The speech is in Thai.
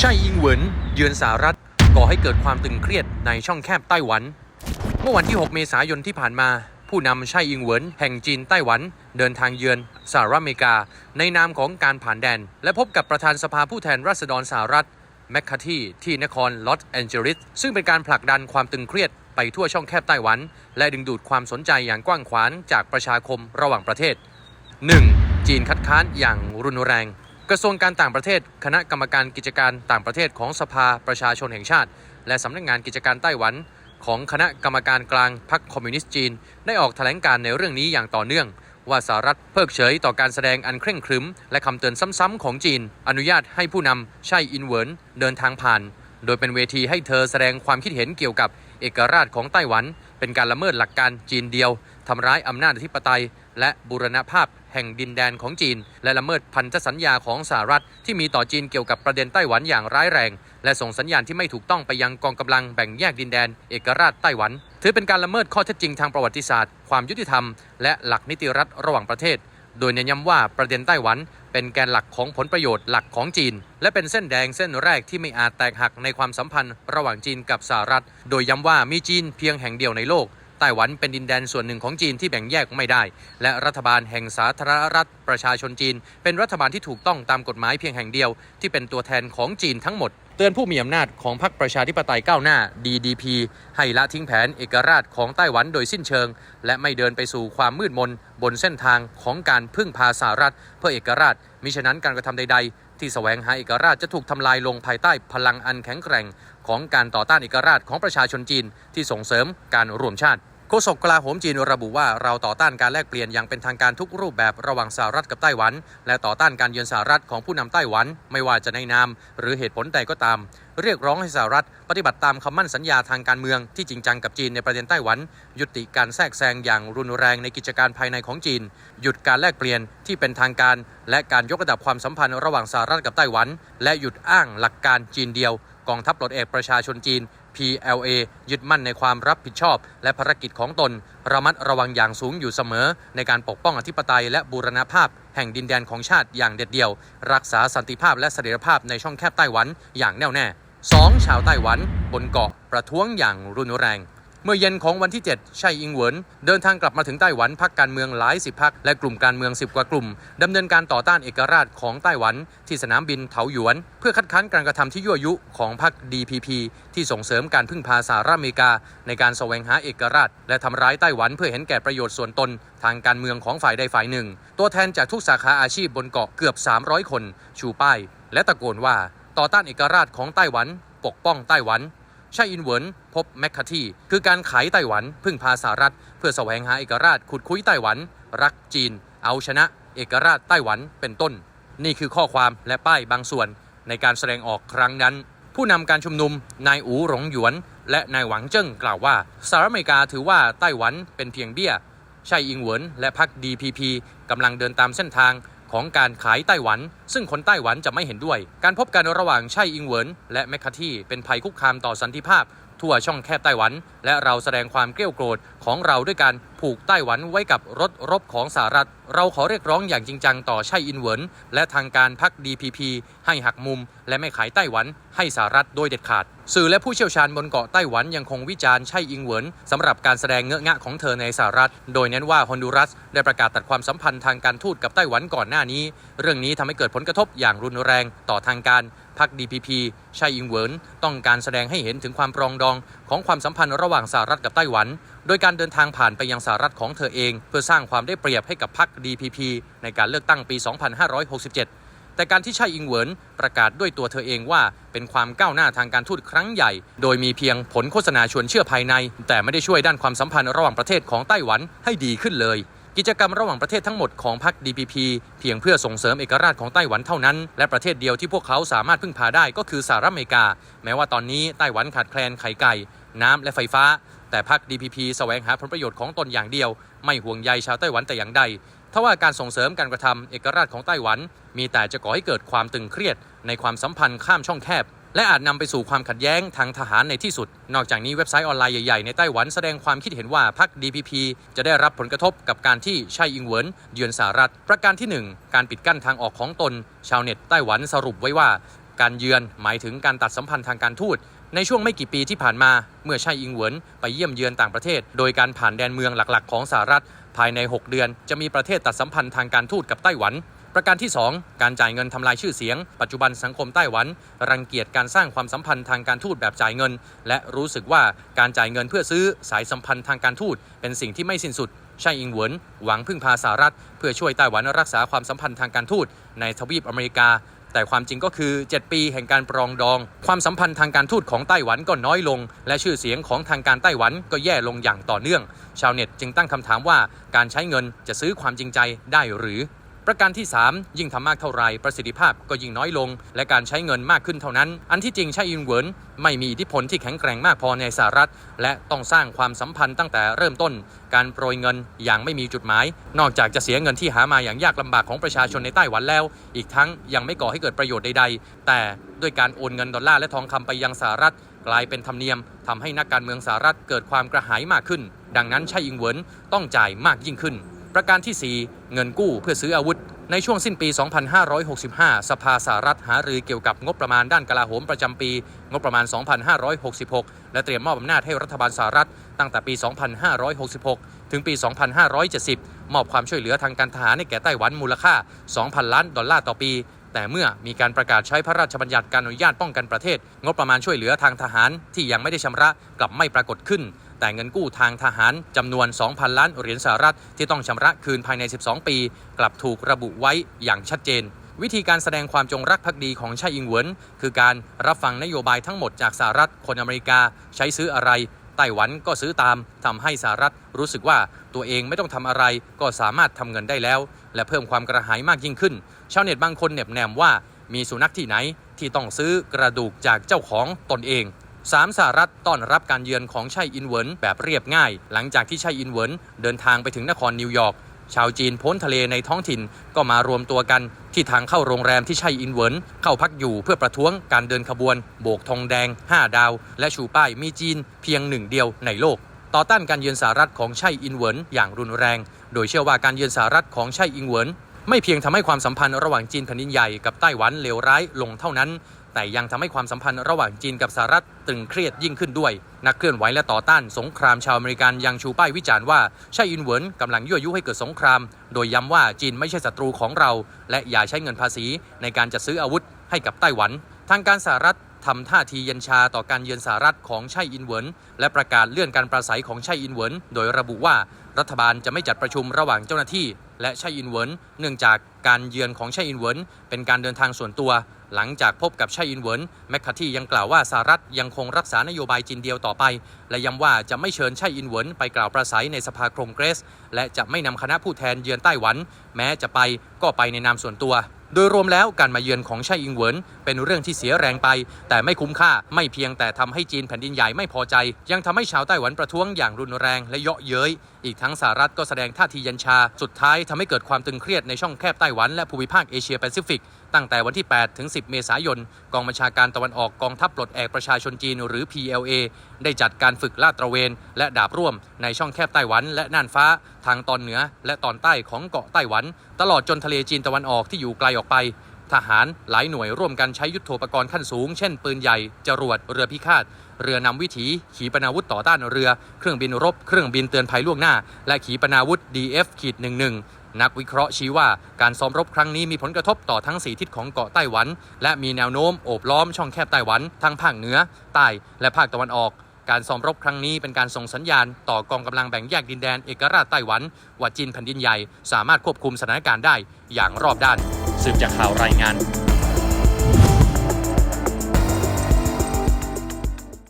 ไช่อิงเหวินเยือนสหรัฐก่อให้เกิดความตึงเครียดในช่องแคบไต้หวัน เมื่อวันที่ 6 เมษายนที่ผ่านมา ผู้นำไช่อิงเหวินแห่งจีนไต้หวัน เดินทางเยือนสหรัฐอเมริกา ในนามของการผ่านแดน และพบกับประธานสภาผู้แทนราษฎรสหรัฐแมคคาที่ที่นครลอสแอนเจลิสซึ่งเป็นการผลักดันความตึงเครียดไปทั่วช่องแคบไต้หวัน และดึงดูดความสนใจอย่างกว้างขวางจากประชาคมระหว่างประเทศ 1. จีนคัดค้านอย่างรุนแรง กระทรวงการต่างประเทศ คณะกรรมการกิจการต่างประเทศของสภาประชาชนแห่งชาติ และสำนักงานกิจการไต้หวัน ของคณะกรรมการกลางพรรคคอมมิวนิสต์จีน ได้ออกแถลงการในเรื่องนี้อย่างต่อเนื่อง ว่าสหรัฐเพิกเฉยต่อการแสดงอันเคร่งครึม และคำเตือนซ้ำๆของจีน อนุญาตให้ผู้นำไช่อินเวินเดินทางผ่าน โดยเป็นเวทีให้เธอแสดงความคิดเห็นเกี่ยวกับเอกราชของไต้หวัน เป็นการละเมิดหลักการจีนเดียวทำร้ายอำนาจอธิปไตย และบูรณภาพ ห่งดินแดนของจีน และละเมิดพันธสัญญาของสหรัฐที่มีต่อจีนเกี่ยวกับประเด็นไต้หวันอย่างร้ายแรง และส่งสัญญาณที่ไม่ถูกต้องไปยังกองกำลังแบ่งแยกดินแดน เอกราชไต้หวัน ถือเป็นการละเมิดข้อเท็จจริงทางประวัติศาสตร์ ความยุติธรรม และหลักนิติรัฐระหว่างประเทศ โดยเน้นย้ำว่าประเด็นไต้หวันเป็นแกนหลักของผลประโยชน์หลักของจีน และเป็นเส้นแดงเส้นแรกที่ไม่อาจแตกหักในความสัมพันธ์ ระหว่างจีนกับสหรัฐ โดยย้ำว่ามีจีนเพียงแห่งเดียวในโลก ไต้หวันเป็นดินแดนส่วนหนึ่งของจีนที่แบ่งแยกไม่ได้ และรัฐบาลแห่งสาธารณรัฐประชาชนจีน เป็นรัฐบาลที่ถูกต้องตามกฎหมายเพียงแห่งเดียว ที่เป็นตัวแทนของจีนทั้งหมด เตือนผู้มีอำนาจของพรรคประชาธิปไตยก้าวหน้า DDP ให้ละทิ้งแผนเอกราชของไต้หวันโดยสิ้นเชิง และไม่เดินไปสู่ความมืดมน บนเส้นทางของการพึ่งพาสหรัฐ เพื่อเอกราชมิฉะนั้นการกระทำใดๆ ที่แสวงหาเอกราชจะถูกทำลายลงภายใต้พลังอันแข็งแกร่งของการต่อต้านเอกราชของประชาชนจีนที่ส่งเสริมการรวมชาติ โฆษกกลาโหมจีนระบุว่าเราต่อต้านการแลกเปลี่ยนอย่างเป็นทางการทุกรูปแบบระหว่างสหรัฐกับไต้หวัน และต่อต้านการเยือนสหรัฐของผู้นำไต้หวัน ไม่ว่าจะในนาม หรือเหตุผลใดก็ตาม เรียกร้องให้สหรัฐ ปฏิบัติตามคำมั่นสัญญาทางการเมืองที่จริงจังกับจีนในประเด็นไต้หวัน ยุติการแทรกแซงอย่างรุนแรงในกิจการภายในของจีน หยุดการแลกเปลี่ยนที่เป็นทางการ และการยกระดับความสัมพันธ์ระหว่างสหรัฐกับไต้หวัน และหยุดอ้างหลักการจีนเดียวกองทัพปลดเอกประชาชนจีน PLA ยึดมั่นในความรับผิดชอบ และภารกิจของตน ระมัดระวังอย่างสูงอยู่เสมอ ในการปกป้องอธิปไตยและบูรณภาพ แห่งดินแดนของชาติอย่างเด็ดเดี่ยว รักษาสันติภาพและเสถียรภาพในช่องแคบไต้หวันอย่างแน่วแน่ 2. ชาวไต้หวัน บนเกาะประท้วงอย่างรุนแรง เมื่อเย็นของวันที่7ไช่อิงเหวินเดินทางกลับมาถึงไต้หวันพักการเมืองหลายสิบพักและกลุ่มการเมือง 10 กว่ากลุ่มดำเนินการต่อต้านเอกราชของไต้หวัน ที่สนามบินเถาหยวน เพื่อคัดค้านการกระทำที่ยั่วยุของพรรค DPP ที่ส่งเสริมการพึ่งพาสหรัฐอเมริกา ในการแสวงหาเอกราช และทำร้ายไต้หวันเพื่อเห็นแก่ประโยชน์ส่วนตน ทางการเมืองของฝ่ายใดฝ่ายหนึ่ง ตัวแทนจากทุกสาขาอาชีพบนเกาะเกือบ 300 คน ชูป้าย และตะโกนว่าต่อต้านเอกราชของไต้หวัน ปกป้องไต้หวัน ช่อินเหวินพบแมคคาทีคือการขายไต้หวันพึ่งพาสหรัฐ เพื่อแสวงหาเอกราชขุดคุยไต้หวัน รักจีน เอาชนะ เอกราชไต้หวันเป็นต้น นี่คือข้อความและป้ายบางส่วนในการแสดงออกครั้งนั้น ผู้นำการชุมนุมนายอูหลงหยวน และนายหวังเจิ้งกล่าวว่าสหรัฐอเมริกาถือว่าไต้หวันเป็นเพียงเบี้ยไช่อิงเหวินและพรรค DPP กำลังเดินตามเส้นทาง ของการขายไต้หวัน ซึ่งคนไต้หวันจะไม่เห็นด้วย การพบกันระหว่างไช่อิงเหวินและแมคคาที่เป็นภัยคุกคามต่อสันติภาพ ทั่วช่องแคบไต้หวัน และเราแสดงความเกลี้ยวโกรธของเราด้วยการผูกไต้หวันไว้กับรถรบของสหรัฐ เราขอเรียกร้องอย่างจริงจังต่อไช่อินเวินและทางการพรรค DPP ให้หักมุม และไม่ขายไต้หวันให้สหรัฐโดยเด็ดขาด สื่อและผู้เชี่ยวชาญบนเกาะไต้หวันยังคงวิจารณ์ไช่อิงเหวินสำหรับการแสดงเงอะงะของเธอในสหรัฐ โดยเน้นว่าฮอนดูรัสได้ประกาศตัดความสัมพันธ์ทางการทูตกับไต้หวันก่อนหน้านี้ เรื่องนี้ทำให้เกิดผลกระทบอย่างรุนแรงต่อทางการ พรรค DPP ไช่อิงเหวินต้องการแสดงให้เห็นถึงความปรองดองของความสัมพันธ์ระหว่างสหรัฐกับไต้หวัน โดยการเดินทางผ่านไปยังสหรัฐของเธอเอง เพื่อสร้างความได้เปรียบให้กับพรรค DPP ในการเลือกตั้งปี 2567 แต่การที่ไช่อิงเหวินประกาศด้วยตัวเธอเองว่าเป็นความก้าวหน้าทางการทูตครั้งใหญ่ โดยมีเพียงผลโฆษณาชวนเชื่อภายใน แต่ไม่ได้ช่วยด้านความสัมพันธ์ระหว่างประเทศของไต้หวันให้ดีขึ้นเลย กิจกรรมระหว่างประเทศทั้งหมดของพรรค DPP เพียงเพื่อส่งเสริมเอกราชของไต้หวันเท่านั้น และประเทศเดียวที่พวกเขาสามารถพึ่งพาได้ก็คือสหรัฐอเมริกา แม้ว่าตอนนี้ไต้หวันขาดแคลนไข่ไก่ น้ำและไฟฟ้า แต่พรรค DPP แสวงหาผลประโยชน์ของตนอย่างเดียว ไม่ห่วงใยชาวไต้หวันแต่อย่างใดทว่าการส่งเสริมการกระทำเอกราชของไต้หวัน มีแต่จะก่อให้เกิดความตึงเครียดในความสัมพันธ์ข้ามช่องแคบ และอาจนำไปสู่ความขัดแย้งทางทหารในที่สุด นอกจากนี้เว็บไซต์ออนไลน์ใหญ่ๆในไต้หวันแสดงความคิดเห็นว่าพรรค DPP จะได้รับผลกระทบกับการที่ไช่อิงเหวินเยือนสหรัฐ ประการที่ 1 การปิดกั้นทางออกของตน ชาวเน็ตไต้หวันสรุปไว้ว่า การเยือนหมายถึงการตัดสัมพันธ์ทางการทูตในช่วงไม่กี่ปีที่ผ่านมาเมื่อไช่อิงเหวินไปเยี่ยมเยือนต่างประเทศ โดยการผ่านแดนเมืองหลักๆ ของสหรัฐ ภายใน 6 เดือน จะมีประเทศตัดสัมพันธ์ทางการทูตกับไต้หวัน ประการที่ 2 การจ่ายเงินทำลายชื่อเสียง ปัจจุบันสังคมไต้หวัน รังเกียจการสร้างความสัมพันธ์ทางการทูตแบบจ่ายเงิน และรู้สึกว่าการจ่ายเงินเพื่อซื้อสายสัมพันธ์ทางการทูตเป็นสิ่งที่ไม่สิ้นสุดไช่อิงเหวินหวังพึ่งพาสหรัฐ เพื่อช่วยไต้หวันรักษาความสัมพันธ์ทางการทูตในทวีปอเมริกา แต่ความจริงก็คือ 7 ปีแห่งการปรองดอง ความสัมพันธ์ทางการทูตของไต้หวันก็น้อยลง และชื่อเสียงของทางการไต้หวันก็แย่ลงอย่างต่อเนื่อง ชาวเน็ตจึงตั้งคำถามว่าการใช้เงินจะซื้อความจริงใจได้หรือ ประการที่ 3 ยิ่งทำมากเท่าไรประสิทธิภาพก็ยิ่งน้อยลง และการใช้เงินมากขึ้นเท่านั้น อันที่จริงช่อิงเวินไม่มีอิทธิพลที่แข็งแกร่งมากพอในสหรัฐ และต้องสร้างความสัมพันธ์ตั้งแต่เริ่มต้น การโปรยเงินอย่างไม่มีจุดหมาย นอกจากจะเสียเงินที่หามาอย่างยากลำบากของประชาชนในไต้หวันแล้ว อีกทั้งยังไม่ก่อให้เกิดประโยชน์ใดๆ แต่ด้วยการโอนเงินดอลลาร์และทองคำไปยังสหรัฐ กลายเป็นธรรมเนียมทำให้นักการเมืองสหรัฐเกิดความกระหายมากขึ้น ดังนั้นช่อิงเวินต้องจ่ายมากยิ่งขึ้น ประการที่ 4 เงินกู้เพื่อซื้ออาวุธ ในช่วงสิ้นปี 2565 สภาสหรัฐหารือเกี่ยวกับงบประมาณด้านกลาโหมประจำปี งบประมาณ 2566 และเตรียมมอบอำนาจให้รัฐบาลสหรัฐ ตั้งแต่ปี 2566 ถึงปี 2570 มอบความช่วยเหลือทางการทหารให้แก่ไต้หวันมูลค่า 2,000 ล้านดอลลาร์ต่อปีแต่เมื่อมีการประกาศใช้พระราชบัญญัติการอนุญาตป้องกันประเทศ งบประมาณช่วยเหลือทางทหารที่ยังไม่ได้ชำระกลับไม่ปรากฏขึ้น แต่เงินกู้ทางทหารจำนวน 2,000 ล้านเหรียญสหรัฐที่ต้องชำระคืนภายใน 12 ปี กลับถูกระบุไว้อย่างชัดเจน วิธีการแสดงความจงรักภักดีของช่อิงเหวินคือการรับฟังนโยบายทั้งหมดจากสหรัฐคนอเมริกาใช้ซื้ออะไรไต้หวันก็ซื้อตามทำให้สหรัฐรู้สึกว่าตัวเองไม่ต้องทำอะไรก็สามารถทำเงินได้แล้ว และเพิ่มความกระหายมากยิ่งขึ้น ชาวเน็ตบางคนเน็บแนมว่ามีสุนัขที่ไหนที่ต้องซื้อกระดูกจากเจ้าของตนเอง สามสหรัฐต้อนรับการเยือนของไช่อินเวินแบบเรียบง่าย หลังจากที่ไช่อินเวินเดินทางไปถึงนครนิวยอร์กชาวจีนพ้นทะเลในท้องถิ่นก็มารวมตัวกันที่ทางเข้าโรงแรมที่ไช่อินเวินเข้าพักอยู่เพื่อประท้วงการเดินขบวน โบกธงแดง 5 ดาว และชูป้ายมีจีนเพียงหนึ่งเดียวในโลก ต่อต้านการเยือนสหรัฐของไช่อินเวินอย่างรุนแรง โดยเชื่อว่าการเยือนสหรัฐของไช่อิงเวินไม่เพียงทำให้ความสัมพันธ์ระหว่างจีนแผ่นดินใหญ่กับไต้หวันเลวร้ายลงเท่านั้น แต่ยังทำให้ความสัมพันธ์ระหว่างจีนกับสหรัฐตึงเครียดยิ่งขึ้นด้วย นักเคลื่อนไหวและต่อต้านสงครามชาวอเมริกันยังชูป้ายวิจารณ์ว่าไช่อินเหวินกำลังยั่วยุให้เกิดสงคราม โดยย้ำว่าจีนไม่ใช่ศัตรูของเรา และอย่าใช้เงินภาษีในการจัดซื้ออาวุธให้กับไต้หวัน ทางการสหรัฐ ทำท่าทีเย็นชาต่อการเยือนสหรัฐของไช่อินเวินและประกาศเลื่อนการปราศัยของไช่อินเวินโดยระบุว่ารัฐบาลจะไม่จัดประชุมระหว่างเจ้าหน้าที่ และไช่อินเวินเนื่องจากการเยือนของไช่อินเวินเป็นการเดินทางส่วนตัว หลังจากพบกับไช่อินเวินแมคคาที่ยังกล่าวว่าสหรัฐยังคงรักษานโยบายจีนเดียวต่อไป และย้ำว่าจะไม่เชิญไช่อินเวินไปกล่าวปราศัยในสภาคมเกรส และจะไม่นำคณะผู้แทนเยือนไต้หวัน แม้จะไปก็ไปในนามส่วนตัว โดยรวมแล้วการมาเยือนของไช่อิงเหวินเป็นเรื่องที่เสียแรงไป แต่ไม่คุ้มค่าไม่เพียงแต่ทำให้จีนแผ่นดินใหญ่ไม่พอใจ ยังทำให้ชาวไต้หวันประท้วงอย่างรุนแรงและเยาะเย้ย อีกทั้งสหรัฐก็แสดงท่าทียันชา สุดท้ายทำให้เกิดความตึงเครียดในช่องแคบไต้หวันและภูมิภาคเอเชียแปซิฟิก ตั้งแต่วันที่ 8 ถึง 10 เมษายน กองบัญชาการตะวันออกกองทัพปลดแอกประชาชนจีนหรือ PLA ได้จัดการฝึกลาดตระเวน และดาบร่วม ในช่องแคบไต้หวัน และน่านฟ้า ทางตอนเหนือ และตอนใต้ของเกาะไต้หวัน ตลอดจนทะเลจีนตะวันออกที่อยู่ไกลออกไป ทหารหลายหน่วยร่วมกันใช้ยุทโธปกรณ์ขั้นสูง เช่น ปืนใหญ่ จรวด เรือพิฆาต เรือนำวิถี ขีปนาวุธต่อต้านเรือ เครื่องบินรบ เครื่องบินเตือนภัยล่วงหน้า และขีปนาวุธ DF ขีด11 นักวิเคราะห์ชี้ว่าการซ้อมรบครั้งนี้มีผลกระทบต่อทั้ง4ทิศของเกาะไต้หวัน และมีแนวโน้มโอบล้อมช่องแคบไต้หวันทั้งภาคเหนือ ใต้ และภาคตะวันออกการซ้อมรบครั้งนี้เป็นการส่งสัญญาณต่อกองกำลังแบ่งแยกดินแดนเอกราชไต้หวัน ว่าจีนแผ่นดินใหญ่ สามารถควบคุมสถานการณ์ได้อย่างรอบด้าน สืบจากข่าวรายงาน